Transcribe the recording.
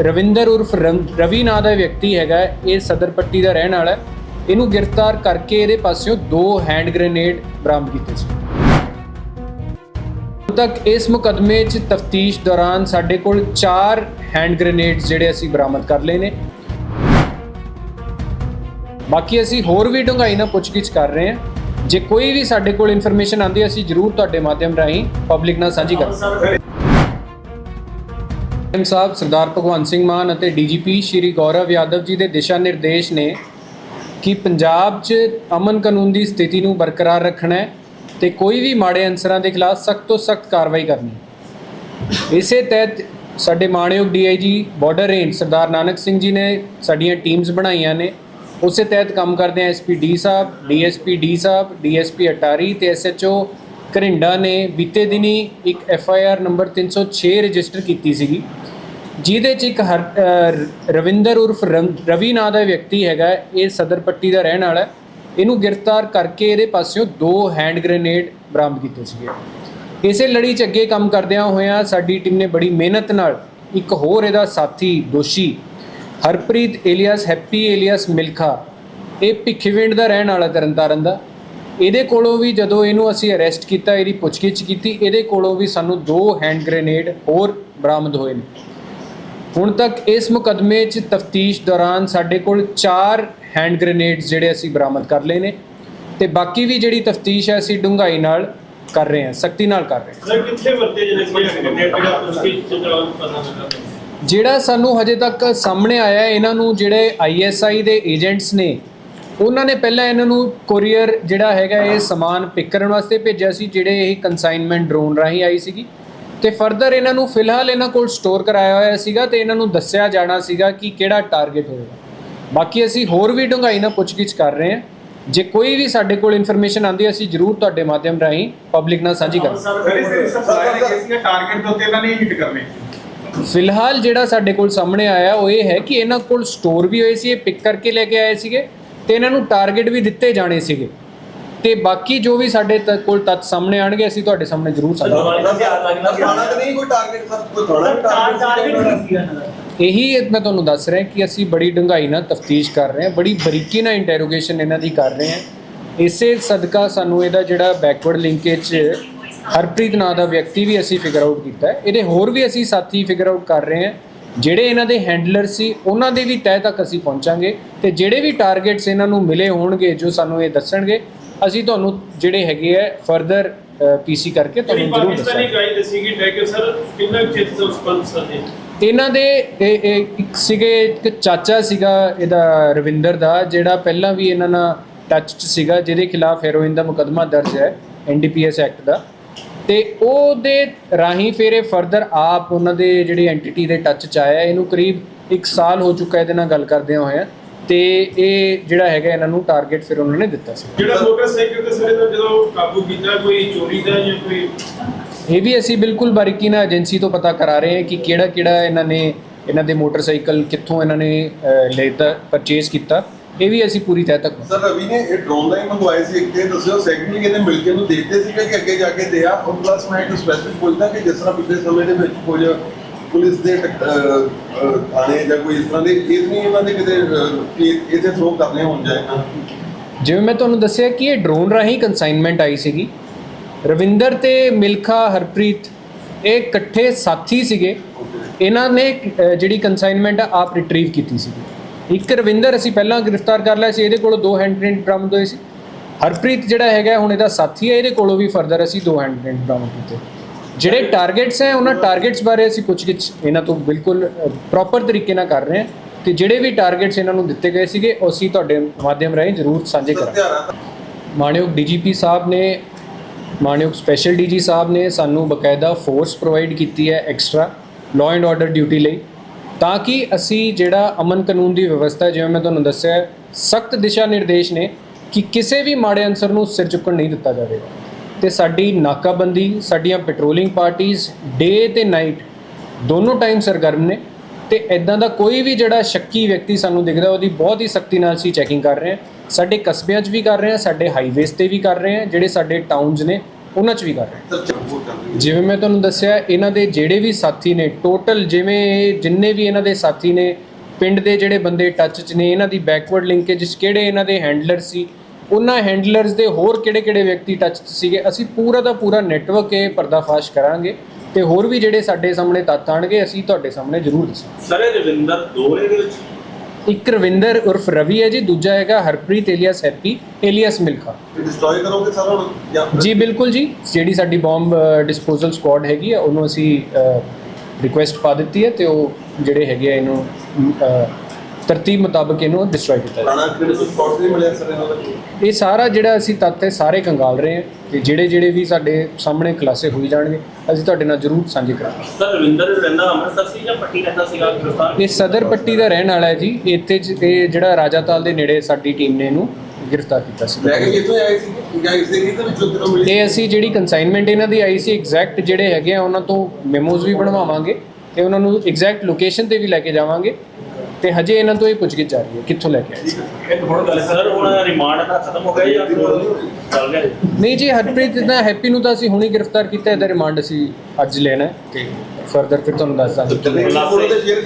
ਰਵਿੰਦਰ ਉਰਫ ਰਮ- ਰਵੀ ਨਾਂ ਦਾ ਵਿਅਕਤੀ ਹੈਗਾ ਇਹ ਸਦਰ ਪੱਟੀ ਦਾ ਰਹਿਣ ਵਾਲਾ ਇਹਨੂੰ ਗ੍ਰਿਫਤਾਰ ਕਰਕੇ ਇਹਦੇ ਪਾਸਿਓਂ ਦੋ ਹੈਂਡ ਗ੍ਰੇਨੇਡ ਬਰਾਮਦ ਕੀਤੇ ਸੀ। ਹੁਣ ਤੱਕ ਇਸ ਮੁਕਦਮੇ 'ਚ ਤਫਤੀਸ਼ ਦੌਰਾਨ ਸਾਡੇ ਕੋਲ 4 ਹੈਂਡ ਗ੍ਰੇਨੇਡ ਜਿਹੜੇ ਅਸੀਂ ਬਰਾਮਦ ਕਰ ਲਏ ਨੇ। ਬਾਕੀ ਅਸੀਂ ਹੋਰ ਵੀ ਡੂੰਘਾਈ ਨਾਲ ਪੁੱਛਗਿੱਛ ਕਰ ਰਹੇ ਹਾਂ। ਜੇ ਕੋਈ ਵੀ ਸਾਡੇ ਕੋਲ ਇਨਫੋਰਮੇਸ਼ਨ ਆਉਂਦੀ ਹੈ, ਅਸੀਂ ਜ਼ਰੂਰ ਤੁਹਾਡੇ ਮਾਧਿਅਮ ਰਾਹੀਂ ਪਬਲਿਕ ਨਾਲ ਸਾਂਝੀ ਕਰਾਂਗੇ ਐਮ ਸਾਹਿਬ ਸਰਦਾਰ ਭਗਵੰਤ ਸਿੰਘ ਮਾਨ ਅਤੇ ਡੀਜੀਪੀ ਸ਼੍ਰੀ ਗੌਰਵ ਯਾਦਵ ਜੀ ਦੇ ਦਿਸ਼ਾ ਨਿਰਦੇਸ਼ ਨੇ ਕਿ ਪੰਜਾਬ 'ਚ ਅਮਨ ਕਾਨੂੰਨ ਦੀ ਸਥਿਤੀ ਨੂੰ ਬਰਕਰਾਰ ਰੱਖਣਾ ਹੈ ਤੇ ਕੋਈ ਵੀ ਮਾੜੇ ਅਨਸਰਾਂ ਦੇ ਖਿਲਾਫ ਸਖਤ ਤੋਂ ਸਖਤ ਕਾਰਵਾਈ ਕਰਨੀ ਇਸੇ ਤਹਿਤ ਸਾਡੇ ਮਾਣਯੋਗ DIG border range Sardar Nanak Singh ji ਨੇ ਸਾਡੀਆਂ ਟੀਮਸ ਬਣਾਈਆਂ ਨੇ। ਉਸੇ ਤਹਿਤ ਕੰਮ ਕਰਦੇ ਆ ਐਸਪੀ ਡੀ ਸਾਹਿਬ, ਡੀਐਸਪੀ ਡੀ ਸਾਹਿਬ, ਡੀਐਸਪੀ ਅਟਾਰੀ ਤੇ ਐਸਐਚਓ ਘਰਿੰਡਾ ਨੇ ਬੀਤੇ ਦਿਨੀ ਇੱਕ ਐਫਆਈਆਰ ਨੰਬਰ 306 ਰਜਿਸਟਰ ਕੀਤੀ ਸੀਗੀ। ਜਿਹਦੇ ਚ ਇੱਕ ਹਰ- ਰਵਿੰਦਰ ਉਰਫ ਰਮ- ਰਵੀ ਨਾਂ ਦਾ ਵਿਅਕਤੀ ਹੈਗਾ, ਇਹ ਸਦਰ ਪੱਟੀ ਦਾ ਰਹਿਣ ਵਾਲਾ ਇਹਨੂੰ ਗ੍ਰਿਫਤਾਰ ਕਰਕੇ ਇਹਦੇ ਪਾਸਿਓਂ ਦੋ ਹੈਂਡ ਗ੍ਰੇਨੇਡ ਬਰਾਮਦ ਕੀਤੇ ਸੀਗੇ। ਇਸੇ ਲੜੀ 'ਚ ਅੱਗੇ ਕੰਮ ਕਰਦਿਆਂ ਹੋਇਆਂ ਸਾਡੀ ਟੀਮ ਨੇ ਬੜੀ ਮਿਹਨਤ ਨਾਲ ਇੱਕ ਹੋਰ ਇਹਦਾ ਸਾਥੀ ਦੋਸ਼ੀ, Harpreet alias Happy alias Milkha, ਇਹ ਭਿੱਖੀਵਿੰਡ ਦਾ ਰਹਿਣ ਵਾਲਾ ਤਰਨਤਾਰਨ ਦਾ। ਇਹਦੇ ਕੋਲੋਂ ਵੀ ਜਦੋਂ ਇਹਨੂੰ ਅਸੀਂ ਅਰੈਸਟ ਕੀਤਾ, ਇਹਦੀ ਪੁੱਛਗਿੱਛ ਕੀਤੀ, ਇਹਦੇ ਕੋਲੋਂ ਵੀ ਸਾਨੂੰ ਦੋ ਹੈਂਡ ਗ੍ਰੇਨੇਡ ਹੋਰ ਬਰਾਮਦ ਹੋਏ ਨੇ। ਹੁਣ ਤੱਕ ਇਸ ਮੁਕਦਮੇ 'ਚ ਤਫਤੀਸ਼ ਦੌਰਾਨ ਸਾਡੇ ਕੋਲ 4 ਹੈਂਡ ਗ੍ਰੇਨੇਡਸ ਜਿਹੜੇ ਅਸੀਂ ਬਰਾਮਦ ਕਰ ਲਏ ਨੇ ਤੇ ਬਾਕੀ ਵੀ ਜਿਹੜੀ ਤਫਤੀਸ਼ ਹੈ ਅਸੀਂ ਡੂੰਘਾਈ ਨਾਲ ਕਰ ਰਹੇ ਹਾਂ ਸਖਤੀ ਨਾਲ ਕਰ ਰਹੇ ਹਾਂ। ਸਰ ਕਿੱਥੇ ਵਰਤੇ ਜਿਹੜੇ ਜਿਹੜਾ ਸਾਨੂੰ ਹਜੇ ਤੱਕ ਸਾਹਮਣੇ ਆਇਆ ਹੈ, ਇਹਨਾਂ ਨੂੰ ਜਿਹੜੇ ਆਈਐਸਆਈ ਦੇ ਏਜੰਟਸ ਨੇ ਉਹਨਾਂ ਨੇ ਪਹਿਲਾਂ ਇਹਨਾਂ ਨੂੰ ਕੋਰੀਅਰ ਜਿਹੜਾ ਹੈਗਾ ਇਹ ਸਮਾਨ ਪਿਕ ਕਰਨ ਵਾਸਤੇ ਭੇਜਿਆ ਸੀ ਜਿਹੜੇ ਇਹ ਕੰਸਾਈਨਮੈਂਟ ਡਰੋਨ ਰਾਹੀਂ ਆਈ ਸੀਗੀ। ਤੇ ਫਰਦਰ ਇਹਨਾਂ ਨੂੰ ਫਿਲਹਾਲ ਇਹਨਾਂ ਕੋਲ ਸਟੋਰ ਕਰਾਇਆ ਹੋਇਆ ਸੀਗਾ ਤੇ ਇਹਨਾਂ ਨੂੰ ਦੱਸਿਆ ਜਾਣਾ ਸੀਗਾ ਕਿ ਕਿਹੜਾ ਟਾਰਗੇਟ ਹੋਵੇਗਾ। ਬਾਕੀ ਅਸੀਂ ਹੋਰ ਵੀ ਡੂੰਘਾਈ ਨਾਲ ਪੁੱਛਗਿੱਛ ਕਰ ਰਹੇ ਹਾਂ। ਜੇ ਕੋਈ ਵੀ ਸਾਡੇ ਕੋਲ ਇਨਫੋਰਮੇਸ਼ਨ ਆਉਂਦੀ ਹੈ, ਅਸੀਂ ਜ਼ਰੂਰ ਤੁਹਾਡੇ ਮਾਧਿਅਮ ਰਾਹੀਂ ਪਬਲਿਕ ਨਾਲ ਸਾਂਝੀ ਕਰਾਂਗੇ ਟਾਰਗੇਟ ਦੇ ਉੱਤੇ ਇਹਨਾਂ ਨੇ ਹਿੱਟ ਕਰਨੇ। ਫਿਲਹਾਲ ਜਿਹੜਾ ਸਾਡੇ ਕੋਲ ਸਾਹਮਣੇ ਆਇਆ ਉਹ ਇਹ ਹੈ ਕਿ ਇਹਨਾਂ ਕੋਲ ਸਟੋਰ ਵੀ ਹੋਏ ਸੀ ਇਹ ਪਿਕ ਕਰਕੇ ਲੈ ਕੇ ਆਏ ਸੀਗੇ ਤੇ ਇਹਨਾਂ ਨੂੰ ਟਾਰਗੇਟ ਵੀ ਦਿੱਤੇ ਜਾਣੇ ਸੀਗੇ। ਤੇ ਬਾਕੀ ਜੋ ਵੀ ਸਾਡੇ ਤ- ਕੋਲ ਤੱਤ ਸਾਹਮਣੇ ਆਣਗੇ ਅਸੀਂ ਤੁਹਾਡੇ ਸਾਹਮਣੇ ਜ਼ਰੂਰ ਸਾਂਝਾ ਕਰਾਂਗੇ। ਖਾਣਾ ਤਾਂ ਨਹੀਂ ਕੋਈ ਟਾਰਗੇਟ ਸਰ ਕੋਈ ਖਾਣਾ ਚਾਰ ਟਾਰਗੇਟ ਟਾਰਗੇਟ ਸੀ ਇਹਨਾਂ ਦਾ ਇਹੀ ਮੈਂ ਤੁਹਾਨੂੰ ਦੱਸ ਰਿਹਾ ਕਿ ਅਸੀਂ ਬੜੀ ਡੂੰਘਾਈ ਨਾਲ ਤਫਤੀਸ਼ ਕਰ ਰਹੇ ਹਾਂ ਬੜੀ ਬਰੀਕੀ ਨਾਲ ਇੰਟਰੋਗੇਸ਼ਨ ਇਹਨਾਂ ਦੀ ਕਰ ਰਹੇ ਹਾਂ। ਇਸੇ ਸਦਕਾ ਸਾਨੂੰ ਇਹਦਾ ਜਿਹੜਾ ਬੈਕਵਰਡ ਲਿੰਕੇਜ ਹਰਪ੍ਰੀਤ ਨਾਂ ਦਾ ਵਿਅਕਤੀ ਵੀ ਅਸੀਂ ਫਿਗਰ ਆਊਟ ਕੀਤਾ ਹੈ। ਇਹਦੇ ਹੋਰ ਵੀ ਅਸੀਂ ਸਾਥੀ ਫਿਗਰ ਆਊਟ ਕਰ ਰਹੇ ਹਾਂ। ਜਿਹੜੇ ਇਹਨਾਂ ਦੇ ਹੈਂਡਲਰ ਸੀ ਉਹਨਾਂ ਦੇ ਵੀ ਤਹਿ ਤੱਕ ਅਸੀਂ ਪਹੁੰਚਾਂਗੇ ਤੇ ਜਿਹੜੇ ਵੀ ਟਾਰਗੇਟਸ ਇਹਨਾਂ ਨੂੰ ਮਿਲੇ ਹੋਣਗੇ ਜੋ ਸਾਨੂੰ ਇਹ ਦੱਸਣਗੇ ਅਸੀਂ ਤੁਹਾਨੂੰ ਜਿਹੜੇ ਹੈਗੇ ਆ ਫਰਦਰ ਪੀਸੀ ਕਰਕੇ ਤੁਹਾਨੂੰ ਜ਼ਰੂਰ ਪਾਕਿਸਤਾਨੀ ਦੱਸਾਂਗੇ। ਗਾਈ ਦੱਸੀ ਕਿ ਟੈਕਰ ਸਰ ਕਿੰਨਾ ਕੁ ਚਿਰ ਤੋਂ ਉਸ ਪਰ ਸਰ ਇਹਨਾਂ ਦੇ ਇਹ ਇਹ ਇੱਕ ਸੀਗੇ ਇੱਕ ਚਾਚਾ ਸੀਗਾ ਇਹਦਾ ਰਵਿੰਦਰ ਦਾ ਜਿਹੜਾ ਪਹਿਲਾਂ ਵੀ ਇਹਨਾਂ ਨਾਲ ਟੱਚ 'ਚ ਸੀਗਾ ਜਿਹਦੇ ਖਿਲਾਫ ਹੈਰੋਇਨ ਦਾ ਮੁਕੱਦਮਾ ਦਰਜ ਹੈ ਐਨਡੀਪੀਐਸ ਐਕਟ ਦਾ। ਤੇ ਉਹਦੇ ਰਾਹੀਂ ਫਿਰ ਇਹ ਫਰਦਰ ਆਪ ਉਹਨਾਂ ਦੇ ਜਿਹੜੀ ਐਂਟੀਟੀ ਦੇ ਟੱਚ 'ਚ ਆਇਆ ਇਹਨੂੰ ਕਰੀਬ 1 ਸਾਲ ਹੋ ਚੁੱਕਾ ਇਹਦੇ ਨਾਲ ਗੱਲ ਕਰਦਿਆਂ ਹੋਇਆ। ਤੇ ਇਹ ਜਿਹੜਾ ਹੈਗਾ ਇਹਨਾਂ ਨੂੰ ਟਾਰਗੇਟ ਫਿਰ ਉਹਨਾਂ ਨੇ ਦਿੱਤਾ ਸੀ। ਜਿਹੜਾ ਮੋਟਰਸਾਈਕਲ ਤੇ ਸਰ ਇਹਦਾ ਜਦੋਂ ਕਾਬੂ ਕੀਤਾ ਕੋਈ ਚੋਰੀ ਦਾ ਜਾਂ ਕੋਈ ਇਹ ਵੀ ਅਸੀਂ ਬਿਲਕੁਲ ਬਾਰੀਕੀ ਨਾਲ ਏਜੰਸੀ ਤੋਂ ਪਤਾ ਕਰਾ ਰਹੇ ਹਾਂ ਕਿ ਕਿਹੜਾ ਕਿਹੜਾ ਇਹਨਾਂ ਨੇ ਇਹਨਾਂ ਦੇ ਮੋਟਰਸਾਈਕਲ ਕਿੱਥੋਂ ਇਹਨਾਂ ਨੇ ਲਿੱਤਾ ਪਰਚੇਸ ਕੀਤਾ। ਇਹ ਵੀ ਅਸੀਂ ਪੂਰੀ ਤਹਿ ਤੱਕ ਸਰ ਰਵੀ ਨੇ ਇਹ ਡਰੋਨ ਦਾ ਹੀ ਮੰਗਵਾਏ ਸੀ। ਇੱਕ ਇਹ ਦੱਸਿਓ ਸੈਕੰਡਲੀ ਇਹਨੇ ਮਿਲ ਕੇ ਨੂੰ ਦੇਖਦੇ ਸੀਗਾ ਕਿ ਅੱਗੇ ਜਾ ਕੇ ਦਿਆ। ਔਰ ਪਲੱਸ ਮੈਂ ਇੱਕ ਸਪੈਸਿਫਿਕ ਪੁੱਛਦਾ ਕਿ ਜਿਸ ਤਰ੍ਹਾਂ ਪਿਛਲੇ ਸਮੇਂ ਦੇ ਵਿੱਚ ਕੁਝ ਪੁਲਿਸ ਦੇ ਥਾਣੇ ਜਾਂ ਕੋਈ ਇਸ ਤਰ੍ਹਾਂ ਦੇ ਇਹ ਨਹੀਂ ਇਹਨਾਂ ਦੇ ਕਿਤੇ ਇਹ- ਥਰੋ ਕਰਨੇ ਹੋਣ ਜਾਏਗਾ ਜਿਵੇਂ ਮੈਂ ਤੁਹਾਨੂੰ ਦੱਸਿਆ ਕਿ ਇਹ ਡਰੋਨ ਰਾਹੀਂ ਕੰਸਾਈਨਮੈਂਟ ਆਈ ਸੀਗੀ। ਰਵਿੰਦਰ ਤੇ ਮਿਲਖਾ ਹਰਪ੍ਰੀਤ ਇਹ ਇਕੱਠੇ ਸਾਥੀ ਸੀਗੇ। ਇਹਨਾਂ ਨੇ ਜਿਹੜੀ ਕੰਸਾਈਨਮੈਂਟ ਆ ਆਪ ਰਿਟਰੀਵ ਕੀਤੀ ਸੀਗੀ। ਇੱਕ ਰਵਿੰਦਰ ਅਸੀਂ ਪਹਿਲਾਂ ਗ੍ਰਿਫਤਾਰ ਕਰ ਲਿਆ ਸੀ ਇਹਦੇ ਕੋਲੋਂ ਦੋ ਹੈਂਡ ਗ੍ਰੇਨੇਡ ਬਰਾਮਦ ਹੋਏ ਸੀ। ਹਰਪ੍ਰੀਤ ਜਿਹੜਾ ਹੈਗਾ ਹੁਣ ਇਹਦਾ ਸਾਥੀ ਹੈ ਇਹਦੇ ਕੋਲੋਂ ਵੀ ਫਰਦਰ ਅਸੀਂ ਦੋ ਹੈਂਡ ਗ੍ਰੇਨੇਡ ਬਰਾਮਦ ਕੀਤੇ। ਜਿਹੜੇ ਟਾਰਗੇਟਸ ਹੈ ਉਹਨਾਂ ਟਾਰਗੇਟਸ ਬਾਰੇ ਅਸੀਂ ਪੁੱਛਗਿੱਛ ਇਹਨਾਂ ਤੋਂ ਬਿਲਕੁਲ ਪ੍ਰੋਪਰ ਤਰੀਕੇ ਨਾਲ ਕਰ ਰਹੇ ਹਾਂ ਤੇ ਜਿਹੜੇ ਵੀ ਟਾਰਗੇਟਸ ਇਹਨਾਂ ਨੂੰ ਦਿੱਤੇ ਗਏ ਸੀਗੇ ਉਹ ਅਸੀਂ ਤੁਹਾਡੇ ਮਾਧਿਅਮ ਰਾਹੀਂ ਜ਼ਰੂਰ ਸਾਂਝੇ ਕਰਾਂਗੇ। ਮਾਣਯੋਗ ਡੀਜੀਪੀ ਸਾਹਿਬ ਨੇ ਮਾਣਯੋਗ ਸਪੈਸ਼ਲ ਡੀਜੀ ਸਾਹਿਬ ਨੇ ਸਾਨੂੰ ਬਕਾਇਦਾ ਫੋਰਸ ਪ੍ਰੋਵਾਈਡ ਕੀਤੀ ਹੈ extra law and order duty ਲਈ ਤਾਂ ਕਿ ਅਸੀਂ ਜਿਹੜਾ ਅਮਨ ਕਾਨੂੰਨ ਦੀ ਵਿਵਸਥਾ ਜਿਵੇਂ ਮੈਂ ਤੁਹਾਨੂੰ ਦੱਸਿਆ ਸਖਤ ਦਿਸ਼ਾ ਨਿਰਦੇਸ਼ ਨੇ ਕਿ ਕਿਸੇ ਵੀ ਮਾੜੇ ਅਨਸਰ ਨੂੰ ਸਿਰ ਚੁੱਕਣ ਨਹੀਂ ਦਿੱਤਾ ਜਾਵੇਗਾ। ਤੇ ਸਾਡੀ ਨਾਕਾਬੰਦੀ, ਸਾਡੀਆਂ ਪੈਟਰੋਲਿੰਗ ਪਾਰਟੀਆਂ ਡੇ ਤੇ ਨਾਈਟ ਦੋਨੋਂ ਟਾਈਮ ਸਰਗਰਮ ਨੇ ਤੇ ਇਦਾਂ ਦਾ ਕੋਈ ਵੀ ਜਿਹੜਾ ਸ਼ੱਕੀ ਵਿਅਕਤੀ ਸਾਨੂੰ ਦਿਖਦਾ, ਉਹਦੀ ਬਹੁਤ ਹੀ ਸਖਤੀ ਨਾਲ ਅਸੀਂ ਚੈਕਿੰਗ ਕਰ ਰਹੇ ਹਾਂ। ਸਾਡੇ ਕਸਬਿਆਂ 'ਚ ਵੀ ਕਰ ਰਹੇ ਹਾਂ, ਸਾਡੇ ਹਾਈਵੇਜ਼ ਤੇ ਵੀ ਕਰ ਰਹੇ ਹਾਂ, ਜਿਹੜੇ ਸਾਡੇ ਟਾਊਨਸ ਨੇ, ਉਹਨਾਂ 'ਚ ਵੀ ਕਰ ਰਹੇ ਜਿਵੇਂ ਮੈਂ ਤੁਹਾਨੂੰ ਦੱਸਿਆ, ਇਹਨਾਂ ਦੇ ਜਿਹੜੇ ਵੀ ਸਾਥੀ ਨੇ ਟੋਟਲ ਜਿਵੇਂ ਇਹ ਜਿੰਨੇ ਵੀ ਇਹਨਾਂ ਦੇ ਸਾਥੀ ਨੇ, ਪਿੰਡ ਦੇ ਜਿਹੜੇ ਬੰਦੇ ਟੱਚ 'ਚ ਨੇ, ਇਹਨਾਂ ਦੀ ਬੈਕਵਰਡ ਲਿੰਕੇਜ ਕਿਹੜੇ ਇਹਨਾਂ ਦੇ ਹੈਂਡਲਰ ਸੀ ਉਹਨਾਂ ਹੈਂਡਲਰਸ ਦੇ ਹੋਰ ਕਿਹੜੇ-ਕਿਹੜੇ ਵਿਅਕਤੀ ਟੱਚ ਸੀਗੇ? ਅਸੀਂ ਪੂਰਾ ਦਾ ਪੂਰਾ ਨੈਟਵਰਕ ਇਹ ਪਰਦਾਫਾਸ਼ ਕਰਾਂਗੇ ਤੇ ਹੋਰ ਵੀ ਜਿਹੜੇ ਸਾਡੇ ਸਾਹਮਣੇ ਤੱਥ ਆਣਗੇ ਅਸੀਂ ਤੁਹਾਡੇ ਸਾਹਮਣੇ ਜ਼ਰੂਰ ਦੱਸਾਂਗੇ। ਸਰ ਇਹ ਰਵਿੰਦਰ ਦੋਰੇ ਦੇ ਵਿੱਚ? ਇੱਕ ਰਵਿੰਦਰ ਉਰਫ ਰਵੀ ਹੈ ਜੀ ਦੂਜਾ ਹੈਗਾ Harpreet alias Happy alias Milkha. Destroy ਕਰੋਗੇ ਸਾਰਾ ਹੁਣ? ਜਾਂ ਬਿਲਕੁਲ ਜੀ। ਜਿਹੜੀ ਸਾਡੀ ਬੰਬ ਡਿਸਪੋਜ਼ਲ ਸਕੁਆਡ ਹੈਗੀ ਆ ਉਹਨੂੰ ਅਸੀਂ ਰਿਕੁਐਸਟ ਪਾ ਦਿੱਤੀ ਹੈ ਤੇ ਉਹ ਜਿਹੜੇ ਹੈਗੇ ਆ ਇਹਨੂੰ ਤਰਤੀਬ ਮੁਤਾਬਕ ਇਹਨੂੰ ਡਿਸਟਰੋਏ ਕੀਤਾ ਜਾਏਗਾ ਪੁਰਾਣਾ ਕ੍ਰਿਮੀਨਲ ਸਪੌਟ ਨਹੀਂ ਮਿਲਿਆ ਸਰ ਇਹਨਾਂ ਦਾ? ਇਹ ਸਾਰਾ ਜਿਹੜਾ ਅਸੀਂ ਤੱਥ ਹੈ ਸਾਰੇ ਕੰਗਾਲ ਰਹੇ ਹਾਂ ਤੇ ਜਿਹੜੇ ਜਿਹੜੇ ਵੀ ਸਾਡੇ ਸਾਹਮਣੇ ਖੁਲਾਸੇ ਹੋਈ ਜਾਣਗੇ ਅਸੀਂ ਤੁਹਾਡੇ ਨਾਲ ਜ਼ਰੂਰ ਸਾਂਝੇ ਕਰਾਂਗੇ। ਸਰ ਰਵਿੰਦਰ ਰਹਿੰਦਾ ਅੰਮ੍ਰਿਤਸਰ ਸੀ ਜਾਂ ਪੱਟੀ ਰਹਿੰਦਾ ਸੀਗਾ ਗ੍ਰਿਫਤਾਰ ਇਹ ਸਦਰ ਪੱਟੀ ਦਾ ਰਹਿਣ ਵਾਲਾ ਹੈ ਜੀ। ਇੱਥੇ ਜ- ਇਹ ਜਿਹੜਾ ਰਾਜਾਤਾਲ ਦੇ ਨੇੜੇ ਸਾਡੀ ਟੀਮ ਨੇ ਇਹਨੂੰ ਗ੍ਰਿਫਤਾਰ ਕੀਤਾ ਸੀ। ਲੈ ਕੇ ਕਿੱਥੋਂ ਆਏ ਸੀ? ਜਾਂ ਇਸੇ ਕੀ ਤੇ ਵਿੱਚੋਂ ਕਿਰੋਂ ਮਿਲੀ ਇਹ ਅਸੀਂ ਜਿਹੜੀ ਕਨਸਾਈਨਮੈਂਟ ਇਹਨਾਂ ਦੀ ਆਈ ਸੀ ਐਗਜ਼ੈਕਟ ਜਿਹੜੇ ਹੈਗੇ ਆ ਉਹਨਾਂ ਤੋਂ ਮੈਮੋਜ਼ ਵੀ ਬਣਵਾਵਾਂਗੇ ਤੇ ਉਹਨਾਂ ਨੂੰ ਐਗਜ਼ੈਕਟ ਲੋਕੇਸ਼ਨ ਤੇ ਵੀ ਲੈ ਕੇ ਜਾਵਾਂਗੇ। ਤੇ ਹਜੇ ਇਹਨਾਂ ਤੋਂ ਇਹ ਪੁੱਛਗਿੱਛ ਜਾ ਰਹੀ ਹੈ ਕਿੱਥੋਂ ਲੈ ਕੇ ਆਏ ਸੀ। ਇੱਕ ਹੁਣ ਗੱਲ ਸਰ ਹੁਣ ਰਿਮਾਂਡ ਦਾ ਖਤਮ ਹੋ ਗਿਆ ਜਾਂ ਚੱਲ ਗਿਆ ਜੀ? ਨਹੀਂ ਜੀ ਹਰਪ੍ਰੀਤ ਦਾ ਹੈਪੀ ਨੂੰ ਤਾਂ ਅਸੀਂ ਹੁਣੇ ਗ੍ਰਿਫਤਾਰ ਕੀਤਾ ਇਹਦਾ ਰਿਮਾਂਡ ਅਸੀਂ ਅੱਜ ਲੈਣਾ ਹੈ। ਫਰਦਰ ਫਿਰ ਤੁਹਾਨੂੰ ਦੱਸ ਦਾਂਗੇ। ਤੇ ਸ਼ੇਅਰ